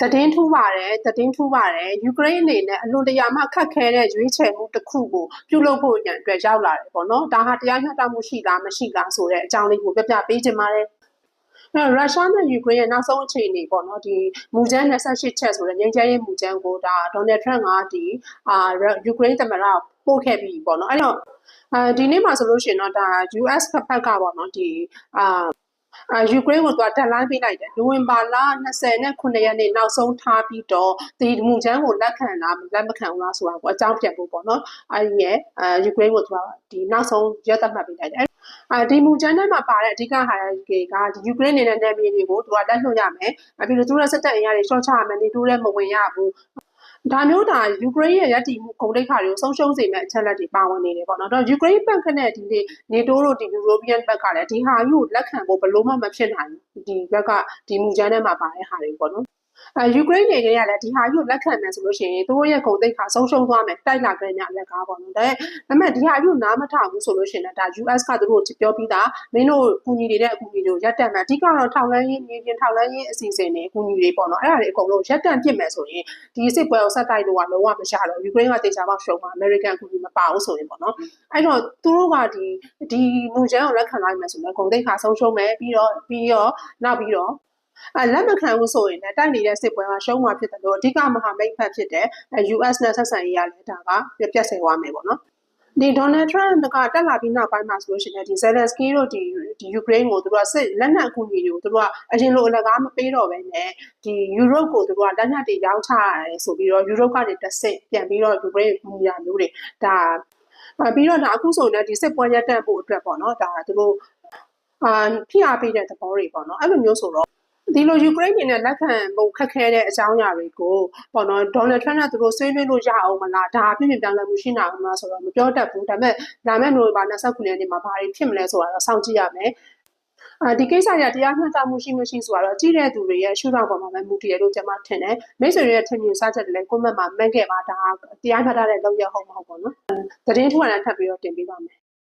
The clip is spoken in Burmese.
သတင်းထူးပါတယ်သတင်းထူးပါတယ်ယူကရိန်းအနေနဲ့အလွန်တရာမှခက်ခဲတဲ့ရွေးချယ်မှုတစ်ခုကိုပြုလုပ်ဖို့ရန်အတွက်ရောက်လာတယ်ပေါ့နော်ဒါဟာတရားမျှတမှုရှိလားမရှိလားဆိုတဲ့အကြောင်းလေးကိုပြပြပေးချင်ပါတယ်အဲရုရှားနဲ့ယူကရိန်းရဲ့နောက်ဆုံးအခြေအနေပေါ့နော်ဒီမူကျန်း28ချက်ဆိုတဲ့ငြိမ်းချမ်းရေးမူကျန်းကိုဒါဒေါ်နယ်ထရန့်ကဒီအာယူကရိန်းသမ္မတပို့ခဲ့ပြီပေါ့နော်အဲ့တော့အဲဒီနေ့မှာဆိုလို့ရှိရင်တော့ဒါ US ဘက်ကပေါ့နော်ဒီအာ အာယူကရိန်းကိုသူကတက်လိုင်းပေးလိုက်တယ်နိုဝင်ဘာလ29ရက်နေ့နောက်ဆုံးထားပြီးတော့ဒီမူချမ်းကိုလက်ခံလားလက်မခံဘူးလားဆိုတာကိုအကြောင်းပြန်ဖို့ပေါ့နော်အဲဒီရဲ့အာယူကရိန်းကိုသူကဒီနောက်ဆုံးရက်သက်မှတ်ပေးလိုက်တယ်အာဒီမူချမ်းထဲမှာပါတဲ့အဓိကဟာရကေကဒီယူကရိန်းနေတဲ့နယ်မြေတွေကိုသူကလက်လွှတ်ရမယ်ပြီးတော့သူတို့စစ်တပ်အင်အားတွေရှော့ချရမယ်နေတိုးလည်းမဝင်ရဘူး ဒါမျိုးဒါယူကရိန်းရဲ့ရည်တည်မှုဂုဏ်တိတ်ခါတွေကိုဆုံးရှုံးစေမဲ့အချက်လက်တွေပါဝင်နေတယ်ပေါ့နော်။တော့ယူကရိန်းဘက်ကနဲ့ဒီနေတိုးတို့ဒီယူရိုပီယန်ဘက်ကလည်းဒီဟာမျိုးကိုလက်ခံဖို့ဘယ်လို့မှမဖြစ်နိုင်ဘူးဒီဘက်ကဒီမူကြမ်းထဲမှာပါတဲ့ဟာတွေပေါ့နော်။ အဲယူကရိန်းနေကလည်းဒီဟာကြီးကိုလက်ခံမယ်ဆိုလို့ရှိရင်သူတို့ရဲ့ဂုဏ်သိက္ခာဆုံးရှုံးသွားမယ်တိုက်လာကြတဲ့လက်ကားပေါ့နော်ဒါပေမဲ့ဒီဟာကြီးကိုနားမထောင်ဘူးဆိုလို့ရှိရင်လည်းဒါ US ကသူတို့ကိုပြောပြီးသားမင်းတို့ကူညီနေတဲ့အကူအညီတွေကိုရပ်တန့်မယ်အဓိကတော့ထောက်လန်းရေးမြေပြင်ထောက်လန်းရေးအစီအစဉ်တွေအကူအညီတွေပေါ့နော်အဲ့ဒါတွေအကုန်လုံးရပ်တန့်ပြစ်မယ်ဆိုရင်ဒီစစ်ပွဲကိုဆက်တိုက်လို့ကလုံးဝမရတော့ယူကရိန်းကတေချာပေါက်ရှုံးမှာအမေရိကန်အကူအညီမပါဘူးဆိုရင်ပေါ့နော်အဲ့တော့သူတို့ကဒီဒီမူချမ်းကိုလက်ခံလိုက်မယ်ဆိုရင်ဂုဏ်သိက္ခာဆုံးရှုံးမယ်ပြီးတော့ပြီးတော့နောက်ပြီးတော့ အဲလက်မခံဘူးဆိုရင်လည်းတိုက်နေတဲ့စစ်ပွဲကရှုံးမှာဖြစ်တယ်လို့အဓိကမဟာမိတ်ဖက်ဖြစ်တဲ့ US နဲ့ဆက်ဆံရေးရလဲဒါကပြပြတ်ဆယ်သွားမယ်ပေါ့နော်ဒီဒေါ်နယ်ထရန့်ကတက်လာပြီးနောက်ပိုင်းမှာဆိုလို့ရှိရင်ဒီဇယ်လန်စကီတို့ဒီဒီယူကရိန်းကိုသူတို့ကစစ်လက်နက်အကူအညီတွေကိုသူတို့ကအရင်လိုအလကားမပေးတော့ဘဲနဲ့ဒီယူရိုကိုသူတို့ကလက်နက်တွေရောင်းချရတယ်ဆိုပြီးတော့ယူရိုကနေတစ်ဆင့်ပြန်ပြီးတော့ယူကရိန်းကိုကူညီရမျိုးတွေဒါပြီးတော့ဒါအခုဆိုရင်ဒီစစ်ပွဲရပ်တန့်ဖို့အတွက်ပေါ့နော်ဒါသူတို့အာဖိအားပေးတဲ့သဘောတွေပေါ့နော်အဲ့လိုမျိုးဆိုတော့ ဒီလိုယူကရိန်းနေနဲ့လက်ခံဖို့ခက်ခဲတဲ့အကြောင်းအရာတွေကိုပေါ့နော်ဒေါ်နယ်ထရန့်ကသူတို့ဆွေးနွေးလို့ရအောင်မလားဒါပြင်ပြင်ပြောင်းလဲမှုရှိနိုင်အောင်လားဆိုတော့မပြောတတ်ဘူးဒါပေမဲ့လာမယ့်နိုဝင်ဘာ29ရက်နေ့မှာဘာတွေဖြစ်မလဲဆိုတာတော့စောင့်ကြည့်ရမယ်အာဒီကိစ္စရတရားမျှတမှုရှိမရှိဆိုတော့ကြည့်တဲ့သူတွေရဲ့ရှုထောင့်ပေါ်မှာပဲမူတည်ရလို့ကျွန်မထင်တယ်မိတ်ဆွေရဲ့ထင်မြင်စချက်တွေလည်းကွန်မန့်မှာမှတ်ခဲ့ပါဒါတရားမျှတတဲ့လောက်ရဟုတ်မဟုတ်ပေါ့နော်သတင်းထုတ်ရတဲ့ထပ်ပြီးတော့တင်ပေးပါမယ်